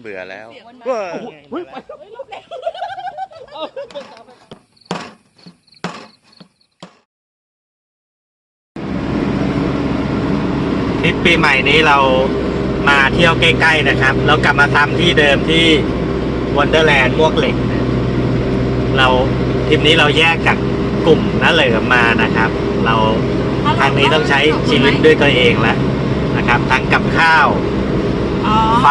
เบื่อแล้วเสียงมันมาว้าเฮ้ยไปเฮ้ยรอบแล้วเอาเปิดตามไปทริปปีใหม่นี้เรามาเที่ยวใกล้ๆนะครับ แล้วกลับมาทำที่เดิมที่วันเดอร์แลนด์มวกเหล็กนะเราทริปนี้เราแยกจากกลุ่มน้าเหลิมมานะครับ เราครั้งนี้ต้องใช้ชีวิตด้วยตัวเองแล้วนะครับทั้งกับข้าวอ๋อ ไฟ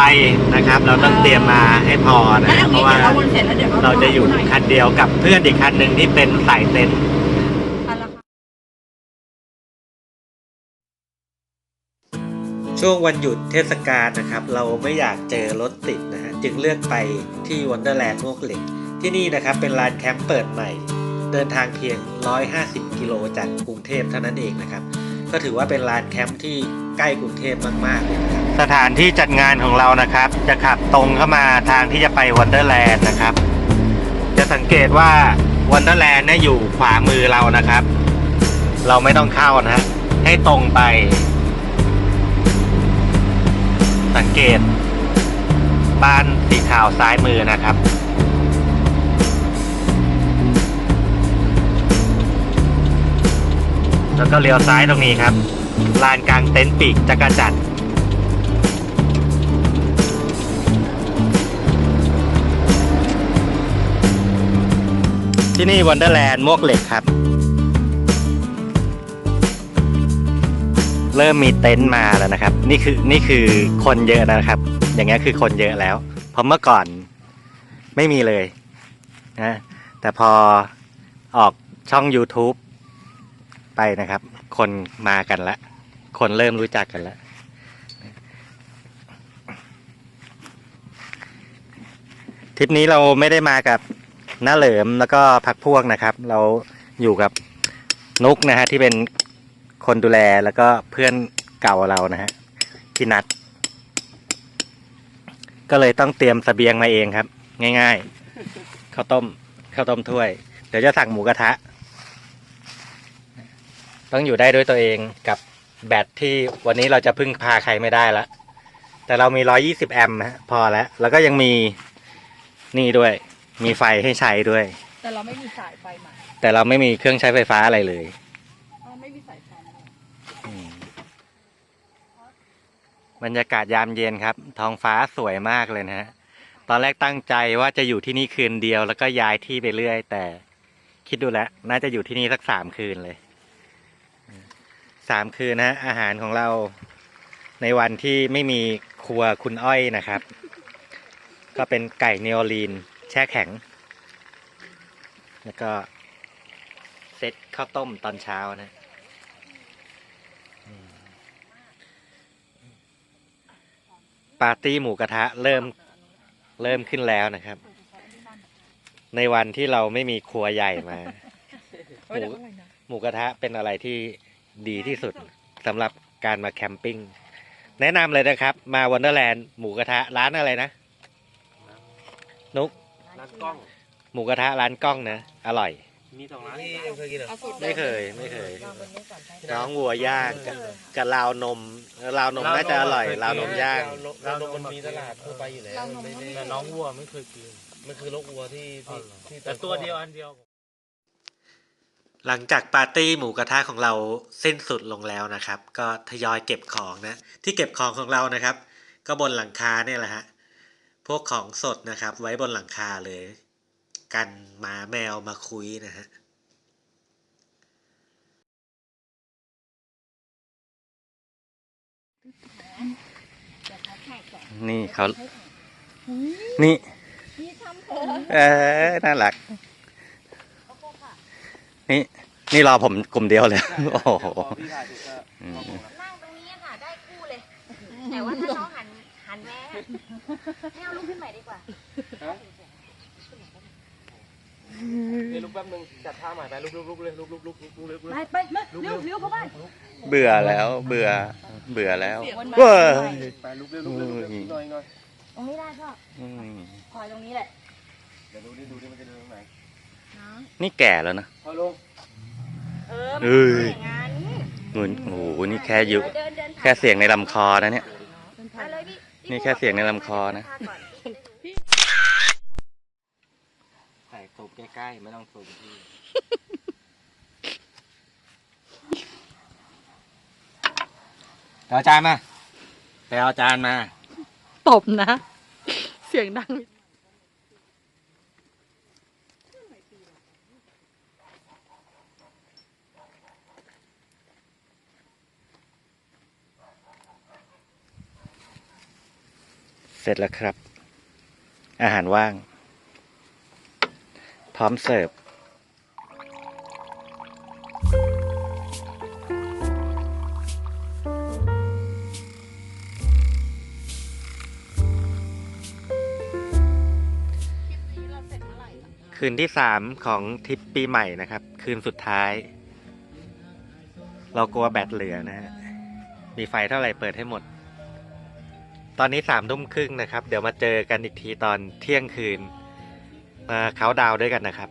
นะครับ เราต้องเตรียมมาให้พอนะงั้นเพเอางี้ราะว่าเดี๋ยวเราวนเสร็จแล้วเดี๋ยวเราจะอยู่คันเดียวกับเพื่อนอีกคันหนึ่งที่เป็นสายเต็นท์คันละค่ะช่วงวันหยุดเทศกาลนะครับ เราไม่อยากเจอรถติดนะฮะจึงเลือกไปที่วันเดอร์แลนด์มวกเหล็ก ที่นี่นะครับเป็นลานแคมป์เปิดใหม่ เดินทางเพียง 150 กิโลจากกรุงเทพเท่านั้นเองนะครับ ก็ถือว่าเป็นลานแคมป์ที่ใกล้กรุงเทพมากๆเลยนะครับ สถานที่จัดงานของเรานะครับ จะขับตรงเข้ามาทางที่จะไปวันเดอร์แลนด์นะครับ จะสังเกตว่าวันเดอร์แลนด์เนี่ยอยู่ขวามือเรานะครับ เราไม่ต้องเข้านะฮะให้ตรงไป สังเกต บ้านสีขาวซ้ายมือนะครับแล้วก็เลี้ยวซ้ายตรงนี้ครับ ลานกลางเต็นท์ปีกจักรจันทร์ ที่นี่วันเดอร์แลนด์มวกเหล็กครับ เริ่มมีเต็นท์มาแล้วนะครับ นี่คือนี่คือคนเยอะนะครับ อย่างเงี้ยคือคนเยอะแล้วเพราะเมื่อก่อนไม่มีเลยนะแต่พอออกช่อง YouTube ไปนะครับ คนมากันละ คนเริ่มรู้จักกันแล้วทริปนี้เราไม่ได้มากับ น้าเหลิมแล้วก็พักพวกนะครับ เราอยู่กับนุกนะฮะที่เป็นคนดูแลแล้วก็เพื่อนเก่าเรานะฮะพี่นัดก็เลยต้องเตรียมเสบียงมาเองครับ ง่ายๆข้าวต้มข้าวต้มถ้วย เดี๋ยวจะสั่งหมูกระทะ ต้องอยู่ได้ด้วยตัวเองกับแบตที่วันนี้เราจะพึ่งพาใครไม่ได้ละแต่เรามี 120 แอมป์ฮะพอแล้ว แล้วก็ยังมีนี่ด้วย มีไฟให้ใช้ด้วย แต่เราไม่มีสายไฟมาแต่เราไม่มีเครื่องใช้ไฟฟ้าอะไรเลยอ๋อไม่มีสายไฟมาอืมบรรยากาศยามเย็นครับ ท้องฟ้าสวยมากเลยนะฮะ ตอนแรกตั้งใจว่าจะอยู่ที่นี่คืนเดียว แล้วก็ย้ายที่ไปเรื่อย แต่คิดดูแล้ว น่าจะอยู่ที่นี่สักสามคืนเลย สามคืนนะฮะอาหารของเราในวันที่ไม่มีครัวคุณอ้อยนะครับ ก็เป็นไก่เนโอลีน แช่แข็ง แล้วก็เซตข้าวต้มตอนเช้านะปาร์ตี้หมูกระทะเริ่มเริ่มขึ้นแล้วนะครับ ในวันที่เราไม่มีครัวใหญ่มาเฮ้ยเดี๋ยวอะไรนะหมูกระทะเป็นอะไรที่ดีที่สุดสำหรับการมาแคมปิ้ง แนะนำเลยนะครับ มาวันเดอร์แลนด์หมูกระทะร้านอะไรนะ นุก นัดกล้องหมูกระทะร้านกล้องนะ อร่อย มีสองร้านนี่เอ็มเคยกินเหรอเอาสูตรไม่เคยไม่เคย ลองบนนี้ก่อนได้น้องวัวย่างกับกับลาวนมลาวนมน่าจะอร่อยลาวนมย่าง ราวนมมันมีตลาดทั่วไปอยู่แล้วไม่ได้แต่น้องวัวไม่เคยกิน มันคือลกวัวที่ที่ที่แต่ตัวเดียวอันเดียว หลังจากปาร์ตี้หมูกระทะของเราสิ้นสุดลงแล้วนะครับ ก็ทยอยเก็บของนะ ที่เก็บของของเรานะครับ ก็บนหลังคาเนี่ยแหละฮะ พวกของสดนะครับ ไว้บนหลังคาเลย กันหมาแมวมาคุยนะฮะนี่เขานี่นี่ทำผมเออน่ารัก นี่ นี่รอผมกลุ่มเดียวเลย โอ้โหอืมนั่งตรงนี้ค่ะ ได้คู่เลย แต่ว่าถ้าน้องหัน หันแม่ให้เอาลูกขึ้นใหม่ดีกว่าเดี๋ยวลุกแป๊บนึงจัดท่าใหม่ไปลุกลุกลุกเลยลุกลุกลุกลุกลุกลุกไปไปมาเร็วเร็วเข้าบ้านเบื่อแล้ว เบื่อ เบื่อแล้วเสียงมันมาเว้ยไปลุกเร็วลุกเร็วลุกเร็วหน่อยหน่อยตรงนี้ได้พ่ออืมคอยตรงนี้แหละเดี๋ยวดูดิดูดิมันจะเดินตรงไหนนี่แก่แล้วนะพอลงเออเอ้ยอย่างนั้นนู่นโอ้โหนี่แค่อยู่เดินเดินแค่เสียงในลำคอนะเนี่ยไปเลยพี่พี่ นี่แค่เสียงในลำคอนะ ใส่ตูบใกล้ๆ ไม่ต้องตูบพี่เอาจานมา ไปเอาจานมา ตบนะ เสียงดัง เสร็จแล้วครับ อาหารว่าง พร้อมเสิร์ฟคืนที่สามของทริปปีใหม่นะครับ คืนสุดท้าย เรากลัวแบตเหลือนะฮะมีไฟเท่าไหร่เปิดให้หมด ตอนนี้สามทุ่มครึ่งนะครับ เดี๋ยวมาเจอกันอีกทีตอนเที่ยงคืน มาเขาน์ดาวน์ด้วยกันนะครับ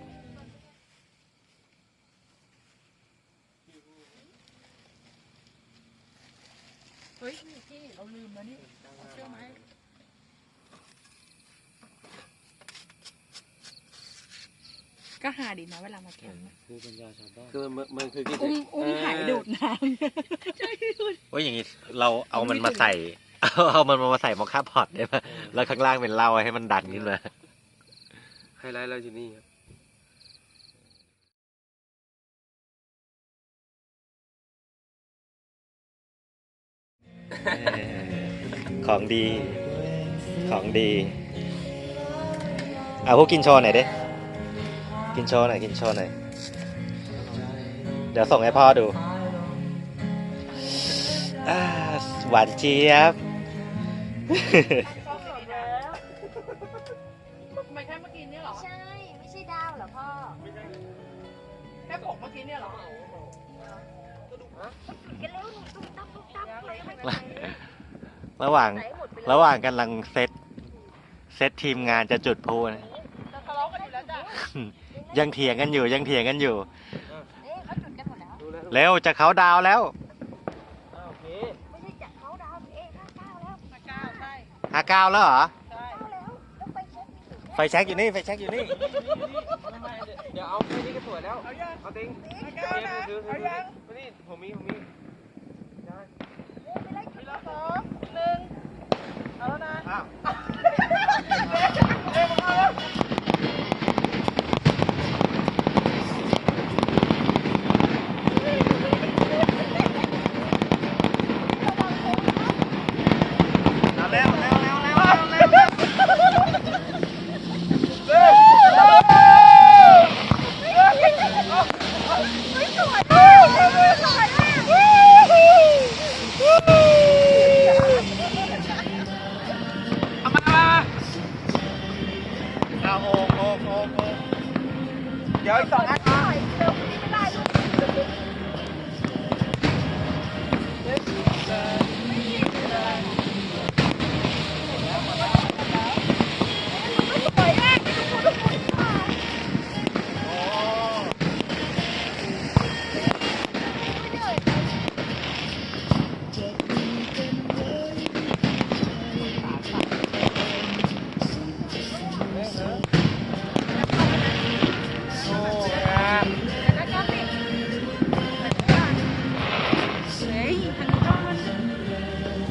เฮ้ยพี่เราลืมแล้วนี่เชื่อไหมก็หาดีนะเวลามาแข่งคือเป็นยาชาวบ้านคือมันมันคือที่อุ้มอุ้มหายดูดน้ำ ใช่ดูด ว่าอย่างนี้เราเอามันมาใส่ เอาเอามันมาใส่มอคค่าพอตได้ไหมแล้วข้างล่างเป็นเหล้าให้มันดันขึ้นมาไฮไลท์เราอยู่นี่ครับของดี ของดี เอาพวกกินโชว์หน่อยดิกินโชว์หน่อย กินโชว์หน่อย เดี๋ยวส่งให้พ่อดูอ่าหวานเจี๊ยบทำ ไมแค่เมื่อกี้เนี่ยเหรอ ใช่ ไม่ใช่ดาวเหรอพ่อ แค่บอกเมื่อกี้เนี่ยเหรอกันเร็วหนูตุ๊บตับตุ๊บตับเลยไม่เป็นไรระหว่างไหนหมดไประหว่างกำลังเซตเซตทีมงานจะจุดพลุนะจะทะเลาะกันอยู่แล้วจ้ะยังเถียงกันอยู่ยังเถียงกันอยู่เอ๊ะเขาจุดกันหมดแล้วดูแล้วเร็วจะเขาดาวน์แล้ว อ้าวโอเค ไม่ใช่จับเขาดาวน์เอ๊ะห้าเก้าแล้ว มาก้าวใช่ ห้าเก้าแล้วเหรอใช่เก้าแล้วแล้วไปเช็คมีถึงไฟแช็กอยู่นี่ไฟแช็กอยู่นี่ไม่ไม่เดี๋ยวเอาแค่นี้ก็สวยแล้ว เอายังเอาติงมาก้าวนะถือถืเอาอยังถือนี่ผมมีผมมีได้ทีละสองหนึ่งเอาแล้วนะอ้าวเ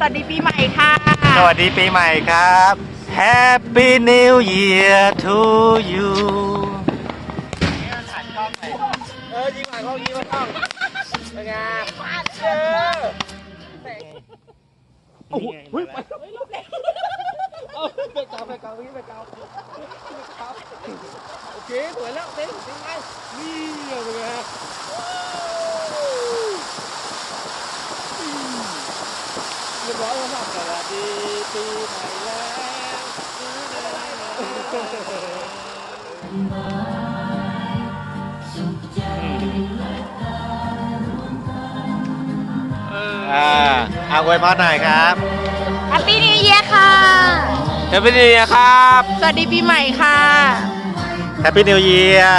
วัสดีปีใหม่ค่ะ สวัสดีปีใหม่ครับ Happy New Year to you เออยิงผ่านกล้องยิงมาต้องเป็นไงเออโอ้โหเฮ้ยไปเอาไปเกาไปเกาไปเกาโอเคสวยแล้วเต้นเป็นไงนี่เป็น อ่าเอาไว้พอหน่อยครับแฮปปี้นิวเยียร์ค่ะเฮปปี้นิวเยียร์ครับ สวัสดีปีใหม่ค่ะ Happy New Year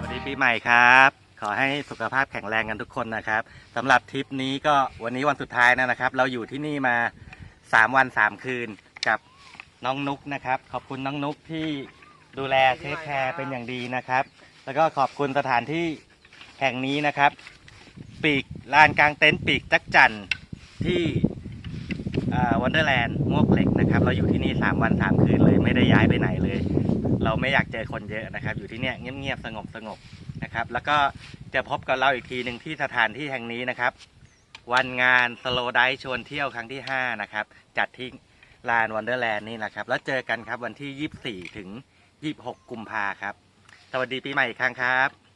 สวัสดีปีใหม่ครับ ขอให้สุขภาพแข็งแรงกันทุกคนนะครับสำหรับทริปนี้ก็วันนี้วันสุดท้ายแล้วนะครับ เราอยู่ที่นี่มา 3 วัน 3 คืนกับน้องนุกนะครับ ขอบคุณน้องนุกที่ดูแลเทคแคร์เป็นอย่างดีนะครับ แล้วก็ขอบคุณสถานที่แห่งนี้นะครับ ปีกลานกลางเต็นท์ปีกจักจันที่วันเดอร์แลนด์มวกเหล็กนะครับ เราอยู่ที่นี่ 3 วัน 3 คืนเลยไม่ได้ย้ายไปไหนเลย เราไม่อยากเจอคนเยอะนะครับ อยู่ที่เนี่ยเงียบๆสงบสงบๆนะครับ แล้วก็จะพบกับเราอีกทีหนึ่งที่สถานที่แห่งนี้นะครับ วันงานสโลไดชวนเที่ยวครั้งที่ 5 นะครับ จัดที่ลานวันเดอร์แลนด์นี่นะครับ แล้วเจอกันครับวันที่ 24 ถึง 26 กุมภาครับ สวัสดีปีใหม่อีกครั้งครับ